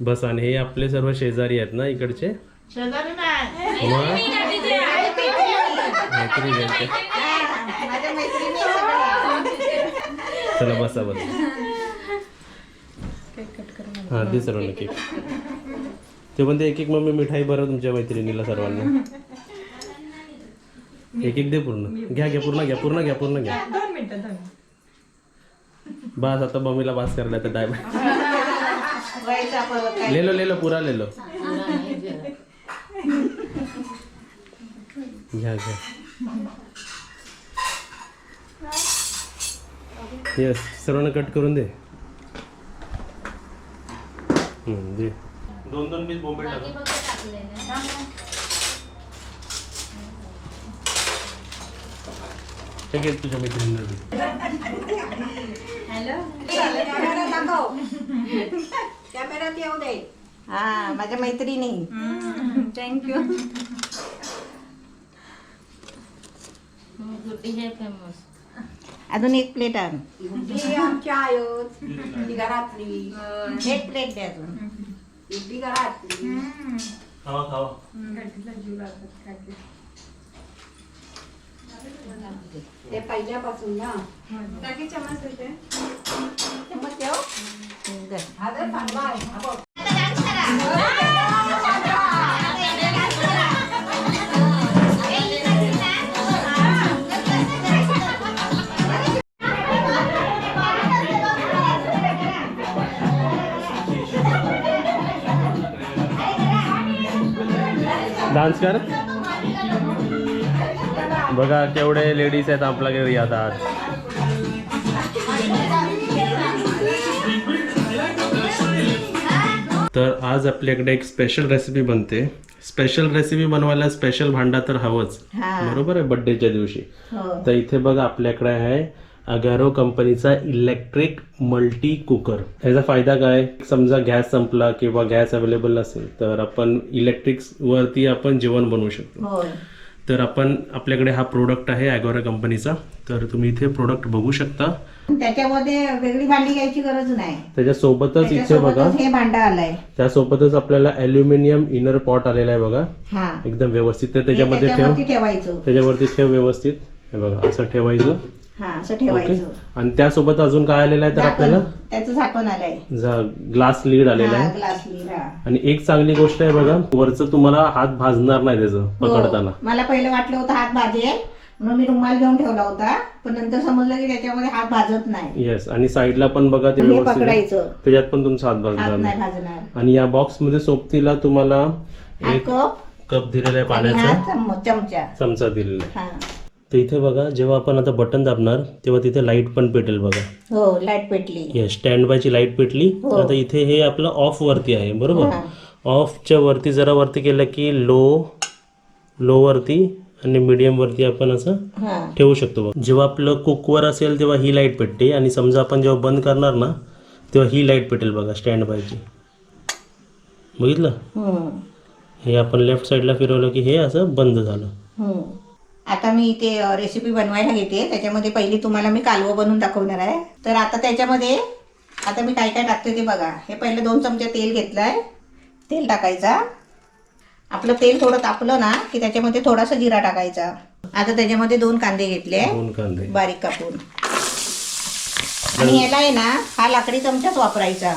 बस आणि हे आपले सर्व शेजारी आहेत ना इकडचे? शेजारी नाही. मैत्री. चला बसा बसा. हा दे सर्वांना केक ते पण ते एक एक मम्मी मिठाई बरं तुमच्या मैत्रिणीला सर्वांना. एक एक दे पूर्ण. घ्या घ्या पूर्ण घ्या पूर्ण घ्या पूर्ण घ्या. दोन मिनिटं दोन बस आता मम्मीला पास करला तर डायब वयचा परत काय ले लो ले लो पुरा ले लो घ्या घ्या येस सर्वांना कट करून दे हम्म, दे दोन दोन पीस बोंबे टाका हे घे तुझ्या मैत्रिणींना दे. कॅमेरा दाखव कॅमेऱ्यात येऊ दे हा माझ्या मैत्रिणी थँक्यू फेमस अजून एक प्लेट आण ही आमची आयोत ही घरातली एक प्लेट द्या अजून ही घरातली खावा खावा ते पहिल्यापासून ना चम्मच देऊ? हं, दे. डान्स कर. बघा केवढे लेडीज आहेत आपल्याकडे येतात तर आज आपल्याकडे एक स्पेशल रेसिपी बनते. स्पेशल रेसिपी बनवायला स्पेशल भांडा तर हवंच. बरोबर आहे? बर्थडेच्या दिवशी. हो. तर इथे बघा आपल्याकडे आहे अगारो कंपनीचा इलेक्ट्रिक मल्टी कुकर याचा फायदा काय? समजा गॅस संपला किंवा गॅस अवेलेबल नसेल तर आपण इलेक्ट्रिक वरती आपण जेवण बनवू शकतो. तर आपण आपल्याकडे हा प्रोडक्ट आहे अगोरा कंपनीचा तर तुम्ही इथे प्रोडक्ट बघू शकता. त्याच्यामध्ये वेगळी भांडी घ्यायची गरज नाही. त्याच्यासोबतच इथे बघा. हे भांडं आलंय त्यासोबतच आपल्याला अल्युमिनियम इनर पॉट आलेला आहे बघा. हा. एकदम व्यवस्थित. तर त्याच्यामध्ये ठेव. ठेवायचं. त्याच्यावरती ठेव व्यवस्थित. हे बघा असं ठेवायचं. हा असं ओके. ठेवायचं आणि त्यासोबत अजून काय आलेलं आहे तर आपल्याला? झाकण त्याचं झाकण आलंय. ग्लास लीड आलेला आहे. ग्लास आणि एक चांगली गोष्ट आहे बघा वरचं तुम्हाला हात भाजणार नाही त्याचं पकडताना. मला पहिलं वाटलं होतं हात भाजेल म्हणून मी रुमाल घेऊन ठेवला होता पण नंतर समजलं की त्याच्यामध्ये हात भाजत नाही. येस आणि साईडला पण बघा ते हे व्यवस्थित आहे. पकडायचं. त्याच्यात पण तुमचा हात हात भाजणार नाही नाही. भाजणार. आणि या बॉक्समध्ये सोबतीला तुम्हाला हा एक कप कप दिलेला आहे आणि हा पाण्याचा. चम- चमचा. चमचा दिलेला आहे. हा. तर इथे बघा जेव्हा आपण आता बटन दाबणार तेव्हा तिथे लाइट पण पेटेल बघा. हो लाइट पेटली. येस स्टँड बायची लाइट पेटली. हो. आता इथे हे आपलं ऑफ वरती आहे बरोबर? हा. ऑफच्या वरती जरा वरती केलं की लो लो वरती आणि मीडियम वरती आपण असं हा. ठेवू शकतो बघ. जेव्हा आपलं कुकवर असेल तेव्हा ही लाइट पेटते. आणि समजा आपण जेव्हा बंद करणार ना तेव्हा ही लाइट पेटेल बघा स्टँड बायची बघितलं? हम्म. हे आपण लेफ्ट साईडला फिरवलं की हे असं बंद झालं. हम्म. आता मी ते रेसिपी बनवायला घेते. त्याच्यामध्ये पहिली तुम्हाला मी कालवं बनवून दाखवणार आहे. तर आता त्याच्यामध्ये आता मी काय काय टाकते ते बघा. हे पहिले दोन चमचे तेल घेतलंय. तेल टाकायचा. आपलं तेल थोडं तापलं ना की त्याच्यामध्ये थोडासा जिरा टाकायचा. आता त्याच्यामध्ये दोन कांदे घेतले. बारीक कापून. आणि याला आहे ना हा लाकडी चमचाच वापरायचा.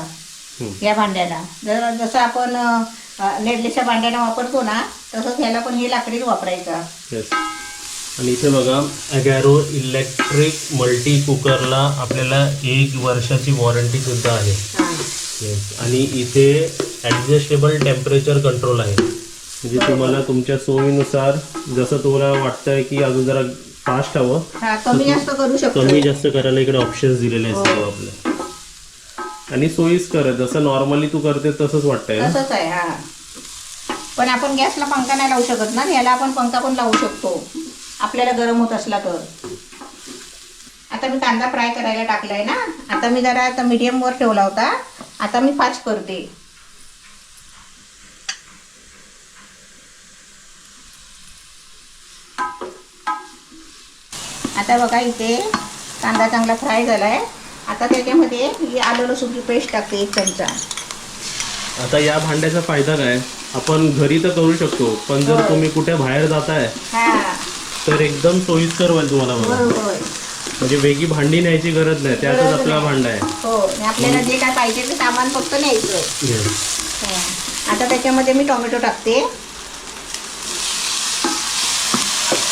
या भांड्याला. जर जसं आपण नेडलेच्या भांड्याला वापरतो ना तसंच ह्याला पण हे लाकडीच वापरायचा. आणि इथे बघा अगॅरो इलेक्ट्रिक मल्टी कुकरला आपल्याला एक वर्षाची वॉरंटी सुद्धा आहे. येस आणि इथे ॲडजस्टेबल टेम्परेचर कंट्रोल आहे. म्हणजे तुम्हाला तुमच्या सोयीनुसार जसं तुम्हाला वाटतंय की अजून जरा फास्ट हवं हा कमी जास्त करू शकतो कमी जास्त करायला इकडे ऑप्शन्स दिलेले आहेत सर्व आपल्या आणि सोयीस्कर आहे जसं नॉर्मली तू करते तसंच वाटतंय ना? तसंच आहे हा. पण आपण गॅसला पंखा नाही लावू शकत ना? याला आपण पंखा पण लावू शकतो. आपल्याला गरम होत असला तर. आता मी कांदा फ्राय करायला टाकलाय ना. आता मी जरा आता मीडियमवर ठेवला होता. आता मी फास्ट करते. आता बघा इथे कांदा चांगला फ्राय झालाय. आता त्याच्यामध्ये ही आलं लसूणची पेस्ट टाकते एक चमचा. आता या भांड्याचा फायदा काय? आपण घरी तर करू शकतो पण जर होय. तुम्ही कुठे बाहेर जाताय हा. तर एकदम सोयीस्कर होईल तुम्हाला बघा. होय होय म्हणजे वेगळी भांडी न्यायची गरज नाही त्यातच गरज आपला नाही. भांडा आहे. हो आणि आपल्याला जे काय पाहिजे ते सामान फक्त न्यायचं Yes. हा. आता त्याच्यामध्ये मी टोमॅटो टाकते.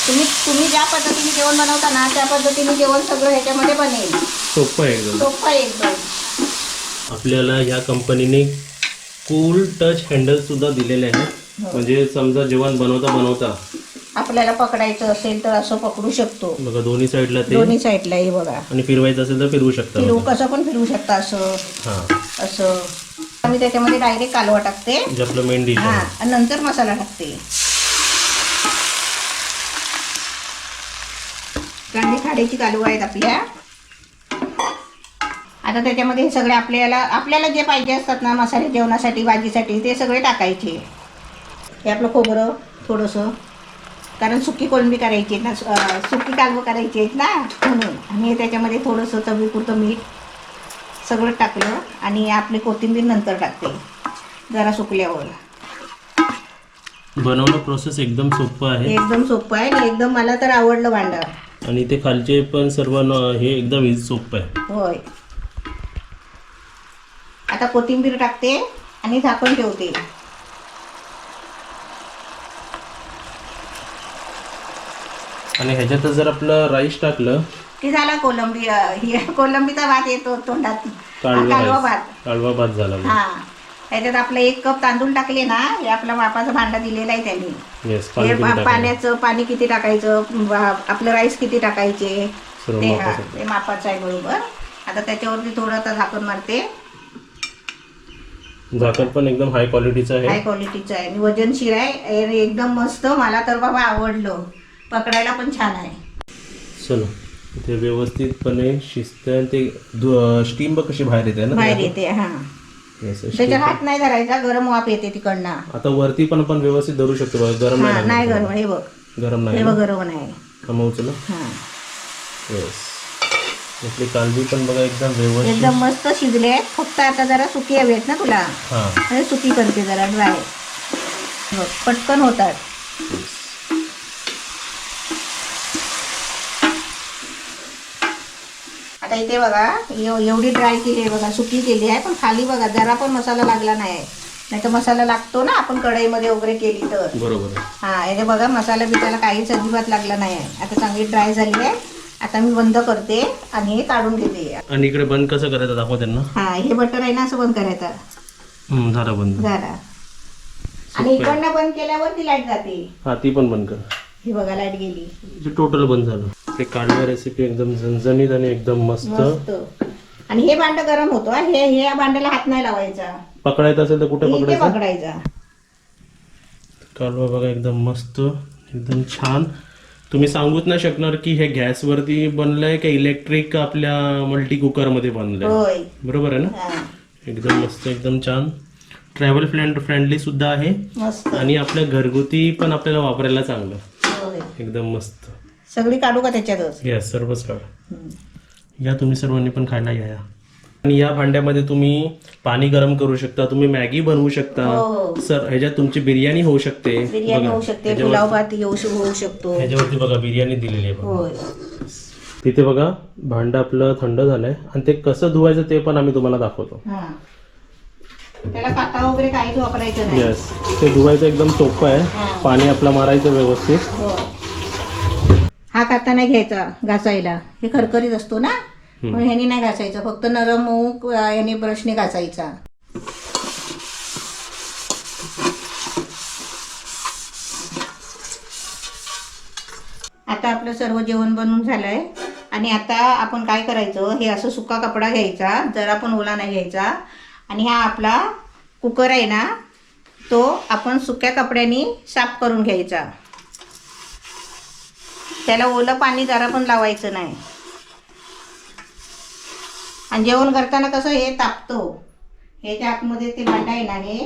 तुम्ही तुम्ही ज्या पद्धतीने जेवण बनवता ना त्या पद्धतीने जेवण सगळं ह्याच्यामध्ये बनेल. सोपं आहे एकदम. सोपं आहे एकदम. आपल्याला या कंपनीने कूल टच हँडल सुद्धा दिलेले आहे. हो. म्हणजे समजा जेवण बनवता बनवता आपल्याला पकडायचं असेल तर असं पकडू शकतो. बघा दोन्ही साईडला ते. दोन्ही साईडला हे बघा. आणि फिरवायचं असेल तर फिरवू शकता फिरू बघा. कसं पण फिरू शकता असं. हा. असं. मी त्याच्यामध्ये डायरेक्ट कालवा टाकते. जे आपलं मेन डिश हा आहे. आणि नंतर मसाला टाकते. कांदे खाड्याची कालू आहेत आपल्या. आता त्याच्यामध्ये हे सगळे आपल्याला आपल्याला जे पाहिजे असतात ना मसाले जेवणासाठी भाजीसाठी ते सगळे टाकायचे. हे आपलं खोबरं थोडंसं. कारण सुकी कोळंबी करायची आहे ना सुकी कालवं करायची आहेत ना. म्हणून आणि त्याच्यामध्ये थोडंसं चवीपुरतं मीठ सगळं टाकलं आणि आपली कोथिंबीर नंतर टाकते जरा सुकल्यावर. बनवणं प्रोसेस एकदम सोपं आहे. एकदम सोपं आहे आणि एकदम मला तर आवडलं भांडं. आणि ते खालचे पण सर्व न- हे एकदम इझी सोपं आहे. होय. आता कोथिंबीर टाकते आणि झाकण ठेवते. आणि ह्याच्यात जर आपलं राईस टाकलं की झाला कोलंबी ही कोलंबीचा भात येतो तोंडात. कालवा भात. कालवा भात झाला. हा. त्याच्यात आपलं एक कप तांदूळ टाकले ना हे आपला मापाचा भांडा दिलेला आहे त्यांनी. येस हे पा-? पाण्याचं पाणी किती टाकायचं बा- आपलं राईस किती टाकायचे सर्व ते हा मापाचं. ते मापाचं आहे बरोबर. आता त्याच्यावरती थोडं आता झाकण मारते. झाकण पण एकदम हाय क्वालिटीचं आहे. हाय क्वालिटीचं आहे. आणि वजनशीर आहे आणि एकदम मस्त मला तर बाबा आवडलं. पकडायला पण छान आहे. चलो ते व्यवस्थितपणे शिजते आणि ते स्टीम कशी बाहेर येते ना बाहेर येते हा. त्याच्यात हात नाही धरायचा गरम वाफ येते तिकडनं. आता वरती पण आपण व्यवस्थित धरू शकतो बघा गरम नाही. गरम हे बघ. गरम नाही बघ गरम नाही. हा उचला. येस आपली कालवी पण बघा एकदम व्यवस्थित. एकदम मस्त शिजले फक्त आता जरा सुकी हवी आहेत ना तुला. सुकी करते जरा ड्राय पटकन होतात. आता इथे बघा. एव- एवढी ड्राय केली आहे बघा. सुकी केली आहे. पण खाली बघा जरा पण मसाला लागला नाही. नाही तर मसाला लागतो ना आपण कढईमध्ये वगैरे केली तर. बरोबर आहे. हा इथे बघा मसाला बिसाला काहीच अजिबात लागला नाही. आहे आता चांगली ड्राय झाली आहे. आता मी बंद करते आणि हे काढून घेते. आणि इकडे बंद कसं करायचं दाखव त्यांना. हा हे बटर आहे ना असं बंद करायचं. झालं बंद. झाला. आणि इकडनं बंद केल्यावर ती लाइट जाते. हा ती पण बंद कर. ही बघा लाइट गेली. टोटल बंद झालं. ते काढल्या रेसिपी एकदम झणझणीत आणि एकदम मस्त. मस्त. आणि हे भांड गरम होतो हा. हे हे या भांड्याला हात नाही लावायचा. पकडायचं असेल तर कुठे इथे पकडायचं? पकडायचा. कालवा बघा एकदम मस्त एकदम छान. तुम्ही सांगूच नाही शकणार की हे गॅसवरती बनलंय का इलेक्ट्रिक आपल्या मल्टी कुकरमध्ये बनलंय? होय. बरोबर आहे ना? हा. एकदम मस्त एकदम छान. ट्रॅव्हल फ्रेंड फ्रेंडली सुद्धा आहे. मस्त. आणि आपल्या घरगुती पण आपल्याला वापरायला चांगलं. होय. एकदम मस्त. सगळी काढू का त्याच्यातच? गॅस सर्वच काढ. या तुम्ही सर्वांनी पण खायला या या. आणि या भांड्यामध्ये तुम्ही पाणी गरम करू शकता तुम्ही मॅगी बनवू शकता. हो, हो. सर ह्याच्यात तुमची बिर्याणी होऊ शकते. बिर्याणी बघा, होऊ शकते ह्याच्यावर- पुलाव भात येऊ होऊ शकतो. ह्याच्यावरती बघा बिर्याणी दिलेली आहे बघा. होय. तिथे बघा भांडं आपलं थंड झालंय. आणि ते कसं धुवायचं ते पण आम्ही तुम्हाला दाखवतो. हा. त्याला काटा वगैरे काहीच वापरायचं नाही. येस ते धुवायचं एकदम सोपं आहे. हा. पाणी आपलं मारायचं व्यवस्थित. हो. हा काटा नाही घ्यायचा घासायला. हे खरखरीत असतो ना? म्हणून ह्यानी नाही घासायचं. फक्त नरम मऊ अं, ह्याने ब्रशने घासायचा. आता आपलं सर्व जेवण बनवून झालंय. आणि आता आपण काय करायचं? हे असं सुका कपडा घ्यायचा. जरा पण ओला नाही घ्यायचा. आणि हा आपला कुकर आहे ना तो आपण सुक्या कपड्याने साफ करून घ्यायचा. त्याला ओलं पाणी जरा पण लावायचं नाही. आणि जेवण करताना कसं हे तापतो. ह्याच्या आतमध्ये ते भांडा आहे ना हे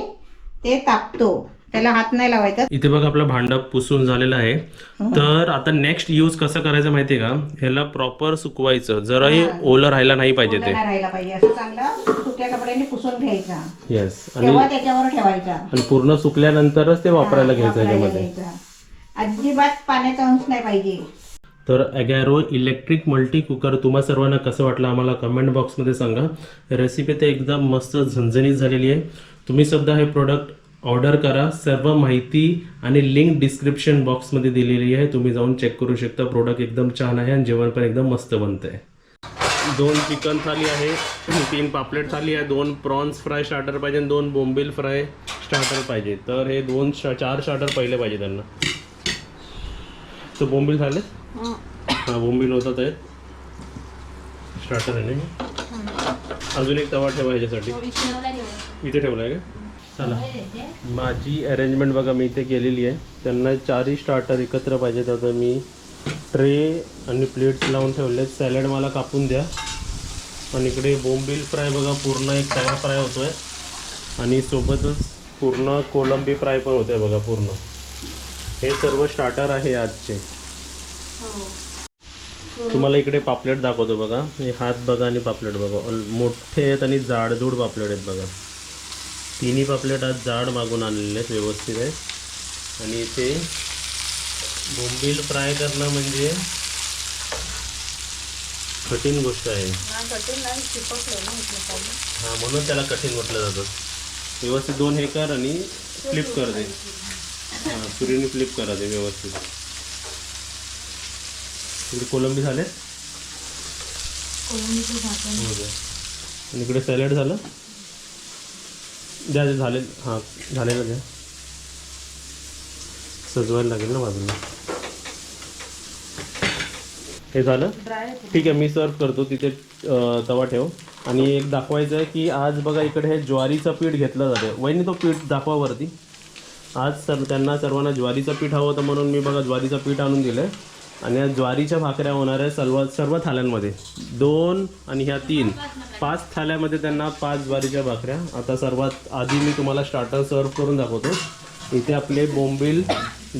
ते तापतो. त्याला हात नाही लावायचा. इथे बघा आपलं भांडं पुसून झालेलं आहे. तर आता नेक्स्ट यूज कसं करायचं माहितीये का? ह्याला प्रॉपर सुकवायचं. जराही ओलं राहायला नाही पाहिजे ते. राहायला पाहिजे. असं चांगलं सुक्या कपड्याने पुसून घ्यायचा. येस आणि तेव्हा त्याच्यावर ठेवायचा. आणि पूर्ण सुकल्यानंतरच ते वापरायला घ्यायचा. अजिबात पाण्याचा अंश नाही पाहिजे. तर अगॅरो इलेक्ट्रिक मल्टी कुकर तुम्हा सर्वांना कसं वाटलं आम्हाला कमेंट बॉक्समध्ये सांगा. रेसिपी तर एकदम मस्त झणझणीत झालेली आहे. तुम्ही सुद्धा हे प्रोडक्ट ऑर्डर करा. सर्व माहिती आणि लिंक डिस्क्रिप्शन बॉक्समध्ये दिलेली आहे. तुम्ही जाऊन चेक करू शकता. प्रोडक्ट एकदम छान आहे आणि जेवण पण एकदम मस्त बनतं आहे दोन चिकन थाली आहे. तीन पापलेट थाली आहे. दोन प्रॉन्स फ्राय स्टार्टर पाहिजे आणि दोन बोंबील फ्राय स्टार्टर पाहिजे. तर हे दोन चार स्टार्टर पहिले पाहिजे त्यांना. तर बोंबील झाले हा. बोंबील होतात आहे स्टार्टर आहे अजून एक तवा ठेवा ह्याच्यासाठी. इथे ठेवला आहे का? चला. माझी अरेंजमेंट बघा मी इथे केलेली आहे. त्यांना चारही स्टार्टर एकत्र पाहिजेत. आता मी ट्रे आणि प्लेट्स लावून ठेवले सॅलड मला कापून द्या. आणि इकडे बोंबील फ्राय बघा पूर्ण एक तवा फ्राय होतोय. आणि सोबतच पूर्ण कोलंबी फ्राय पण होतोय बघा पूर्ण. हे सर्व स्टार्टर आहे आजचे. तुम्हाला इकडे पापलेट दाखवतो बघा. हे हात बघा आणि पापलेट बघा. मोठे आहेत आणि जाडजूड पापलेट आहेत बघा. तिन्ही पापलेट आज जाड मागून आणलेले आहेत व्यवस्थित आहेत आणि इथे बोंबील फ्राय करणं म्हणजे कठीण गोष्ट आहे. हां म्हणून त्याला कठीण म्हटलं जातं. व्यवस्थित दोन हे कर आणि फ्लिप कर दे हां सुरीने फ्लिप करा ते व्यवस्थित. इकडे कोलंबी झाले. हो. आणि इकडे सॅलड झालं? द्या झाले. हां झालेलं द्या. सजवायला लागेल ना बाजूला. हे झालं? ठीक आहे मी सर्व करतो. तिथे तवा ठेव. आणि एक दाखवायचं आहे की आज बघा इकडे हे ज्वारीचं पीठ घेतलं जातं वहिनी तो पीठ दाखवा वरती. आज सर त्यांना सर्वांना ज्वारीचं पीठ हवं होतं म्हणून मी बघा ज्वारीचं पीठ आणून दिलं आहे आणि या ज्वारीच्या भाकऱ्या होणार आहे सर्व सर्व थाल्यांमध्ये. दोन आणि ह्या तीन. पाच थाल्यामध्ये त्यांना पाच ज्वारीच्या भाकऱ्या. आता सर्वात आधी मी तुम्हाला स्टार्टर सर्व करून दाखवतो. इथे आपले बोंबील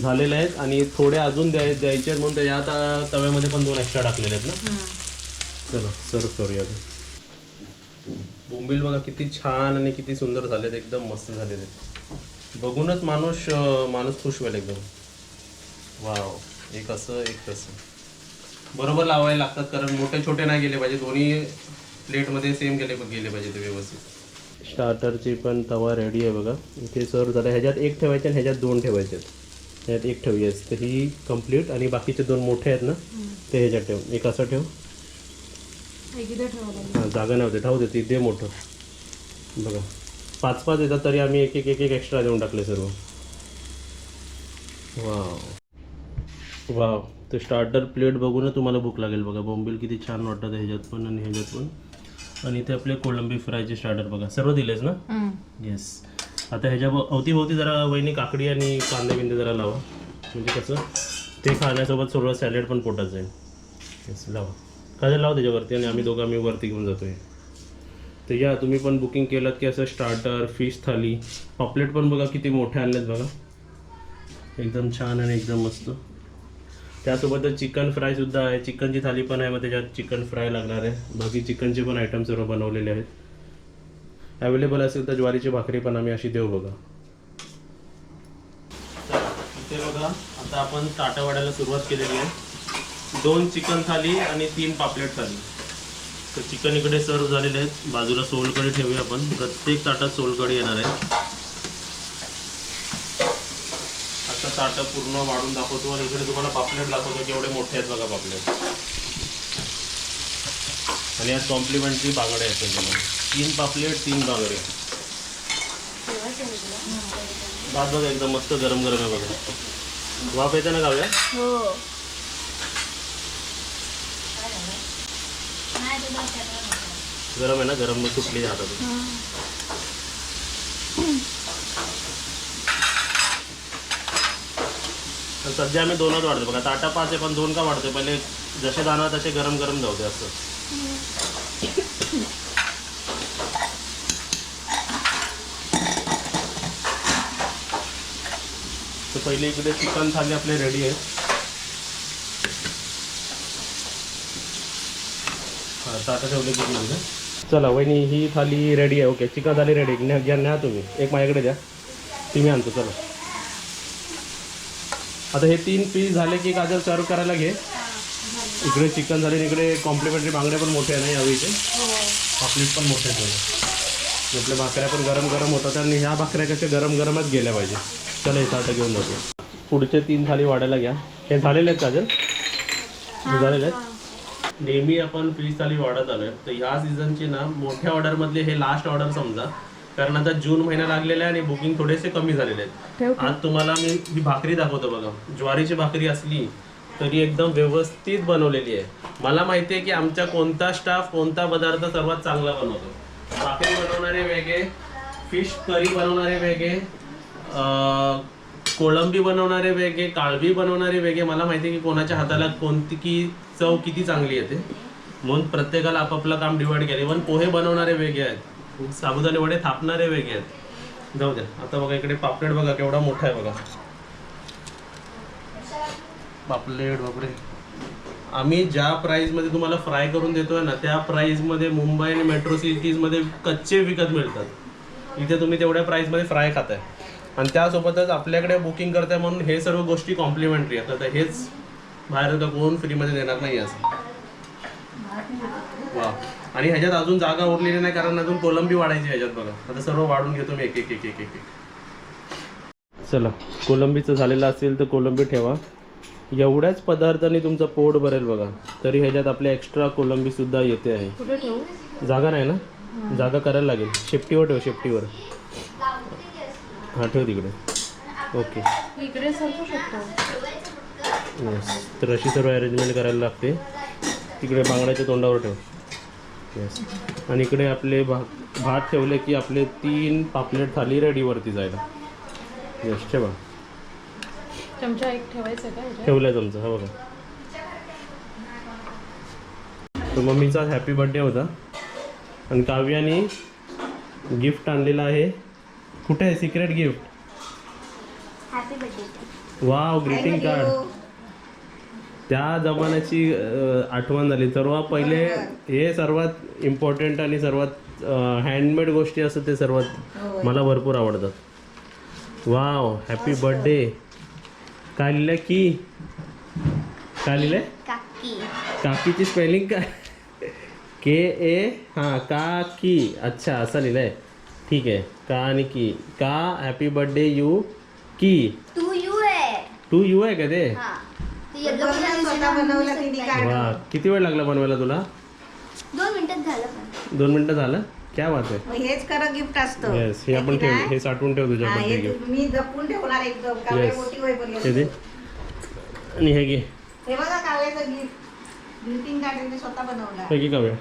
झालेले आहेत आणि थोडे अजून द्याय द्यायचे आहेत म्हणून आता तव्यामध्ये पण दोन एक्स्ट्रा टाकलेले आहेत ना? चलो सर्व करूया. बोंबील बघा किती छान आणि किती सुंदर झालेत एकदम मस्त झालेले आहेत. बघूनच माणूस माणूस खुश होईल एकदम. वाव. एक असं एक तसं. बरोबर लावायला लागतात कारण मोठे छोटे नाही गेले पाहिजे. दोन्ही प्लेटमध्ये सेम गेले गेले पाहिजे ते व्यवस्थित. स्टार्टरची पण तवा रेडी आहे बघा. इथे सर्व झालं ह्याच्यात एक ठेवायचे आणि ह्याच्यात दोन ठेवायचे. आहेत ह्यात एक ठेवूया तर ही कंप्लीट आणि बाकीचे दोन मोठे आहेत ना ते ह्याच्यात ठेव. एक असं ठेव. हां जागा नव्हते ठेवू दे ती दे मोठं. बघा. पाच पाच येतात तरी आम्ही एक एक एक एक एक्स्ट्रा देऊन टाकले सर्व. वाव वाव ते स्टार्टर प्लेट बघून तुम्हाला भूक लागेल बघा. बोंबील किती छान वाटतात ह्याच्यात पण आणि ह्याच्यात पण. आणि इथे आपले कोलंबी फ्रायचे स्टार्टर बघा. सर्व दिलेच ना? येस आता ह्याच्या अवतीभोवती जरा वहिनी काकडी आणि कांदे बिंदे जरा लावा. म्हणजे कसं? ते खाण्यासोबत सर्व सॅलेड पण पोटात जाईल. येस लावा. काय लावा त्याच्यावरती आणि आम्ही दोघं आम्ही वरती घेऊन जातोय. तर या तुम्ही पण बुकिंग केलं की असं स्टार्टर फिश थाली. पॉपलेट पण बघा किती मोठे आणलेत बघा. एकदम छान आणि एकदम मस्त. त्यासोबतच चिकन फ्रायसुद्धा आहे. चिकनची थाली पण आहे. मग त्याच्यात चिकन फ्राय लागणार आहे. बाकी चिकनचे पण आयटम सर्व बनवलेले आहेत. अवेलेबल असेल तर ज्वारीची भाकरी पण आम्ही अशी देऊ बघा. इथे बघा. आता आपण ताटावाड्याला सुरुवात केलेली आहे. दोन चिकन थाली आणि तीन पापलेट थाली. तर चिकन इकडे सर्व झालेले आहेत. बाजूला सोलकडी ठेवूया आपण. प्रत्येक ताटात सोलकडी येणार आहे. आता ताटं पूर्ण वाढून दाखवतो आणि इकडे तुम्हाला पापलेट दाखवतो केवढे मोठे आहेत बघा पापलेट. आणि यात कॉम्प्लिमेंटरी बांगड्या आहेत त्याच्यामध्ये. तीन पापलेट तीन बांगडे. भात बघा एकदम मस्त गरम गरम आहे बघा. वाफ येते ना गाव्या हो. गरम आहे ना गरम मग सुटली तर सध्या आम्ही दोनच वाढतो बघा ताटा पाच आहे पण दोन का वाढतोय? पहिले जसे जाणार तसे गरम गरम जाऊ दे असं. तर पहिले इकडे चिकन थाली आपले रेडी आहे हां ताटा ठेवले की इकडे. चला वहिनी ही थाली रेडी आहे. ओके चिकन थाली रेडी न्या घ्या न्या तुम्ही. एक माझ्याकडे द्या. ती मी आणतो. चला. आता हे तीन पीस झाले की काजल सर्व करायला घे. इकडे चिकन झाले इकडे कॉम्प्लिमेंटरी बांगड्या पण मोठ्या नाही यावी इथे. पापलेट पण मोठे आहेत. आपल्या भाकऱ्या पण गरम गरम होतात आणि ह्या भाकऱ्या कशा गरम गरमच गेल्या पाहिजे. चला हे ताटं घेऊन जातो पुढचे तीन थाली वाढायला घ्या. हे झालेले आहेत काजल हे झालेले आहेत? नेहमी आपण फिश थाली वाढत आलोय. तर ह्या सीझनची ना मोठ्या ऑर्डरमधले हे लास्ट ऑर्डर समजा. कारण आता जून महिना लागलेला आहे आणि बुकिंग थोडेसे कमी झालेले आहेत. आज तुम्हाला मी ही भाकरी दाखवतो बघा. ज्वारीची भाकरी असली तरी एकदम व्यवस्थित बनवलेली आहे. मला माहिती आहे की आमच्या कोणता स्टाफ कोणता पदार्थ सर्वात चांगला बनवतो. भाकरी बनवणारे वेगळे फिश करी बनवणारे वेगळे कोळंबी बनवणारे वेगळे काळबी बनवणारे वेगळे मला माहिती आहे की कोणाच्या हाताला कोणती की चव किती चांगली येते. म्हणून प्रत्येकाला आपापलं काम डिवाइड केले. पण पोहे बनवणारे वेगळे आहेत. साबुदाणे वडे थापणारे वेगळे आहेत. जाऊ द्या. आता बघा इकडे पापलेट बघा केवढा मोठा आहे बघा. पापलेट बापरे आम्ही ज्या प्राईजमध्ये तुम्हाला फ्राय करून देतोय ना त्या प्राईजमध्ये मुंबई आणि मेट्रो सिटीजमध्ये कच्चे विकत मिळतात. इथे तुम्ही तेवढ्या प्राईजमध्ये फ्राय खाताय. आणि त्यासोबतच आपल्याकडे बुकिंग करताय म्हणून हे सर्व गोष्टी कॉम्प्लिमेंटरी आहेत. आता हेच बाहेर का कोण फ्रीमध्ये देणार नाही असं. वा आणि ह्याच्यात अजून जागा उरलेली नाही कारण अजून कोलंबी वाढायची ह्याच्यात बघा. आता सर्व वाढून घेतो मी एक एक एक एक एक चला कोलंबीचं झालेलं असेल तर कोलंबी ठेवा. एवढ्याच पदार्थांनी तुमचं पोट भरेल बघा. तरी ह्याच्यात आपल्या एक्स्ट्रा कोलंबी सुद्धा येते आहे. जागा नाही ना? जागा करायला लागेल. शेपटीवर ठेव शेपटीवर. हां ठेव तिकडे. ओके. इकडे सरकू शकतो. येस तर अशी सर्व अरेंजमेंट करायला लागते. तिकडे बांगड्याच्या तोंडावर ठेव. येस आणि इकडे आपले भा भात ठेवले की आपले तीन पापलेट थाली रेडीवरती जायला. येस ठेवा. चमचा एक ठेवायचा का? ठेवलं तुमचं हा बघा. तर मम्मीचा हॅपी बर्थडे होता. आणि काव्याने गिफ्ट आणलेलं आहे. कुठे आहे? Secret gift wow greeting card त्या जमान्याची आठवण झाली. सर्वात पहिले हे सर्वात इम्पॉर्टंट आणि सर्वात हँडमेड गोष्टी असतात ते सर्वात मला भरपूर आवडतात वाव हॅपी बर्थडे काय लिहिलंय? की? काय लिहिलंय? काकीची स्पेलिंग काय? के ए हां का की अच्छा असं लिहिलंय. ठीक आहे का आणि की? का हॅपी बर्थडे यू की? तू यू आहे टू यू आहे का ते? हा ते yellow बघ ना, color स्वतः बनवलं तिने कार्ड वा किती वेळ लागला बनवायला तुला? दोन मिनिटात झालं पण. दोन मिनिटं झालं? क्या बात आहे मग हेच खरं गिफ्ट असतं. येस हे आपण ठेव हे साठवून ठेव तुझ्या हा, बर्थडे हे तू- मी जपून ठेवणार एकदम कावळे Yes. मोठी होईपर्यंत हे दे. आणि हे घे. हे बघा कावळ्याचं गिफ्ट ग्रीटिंग कार्ड स्वतः बनवलं. हे घे काव्या.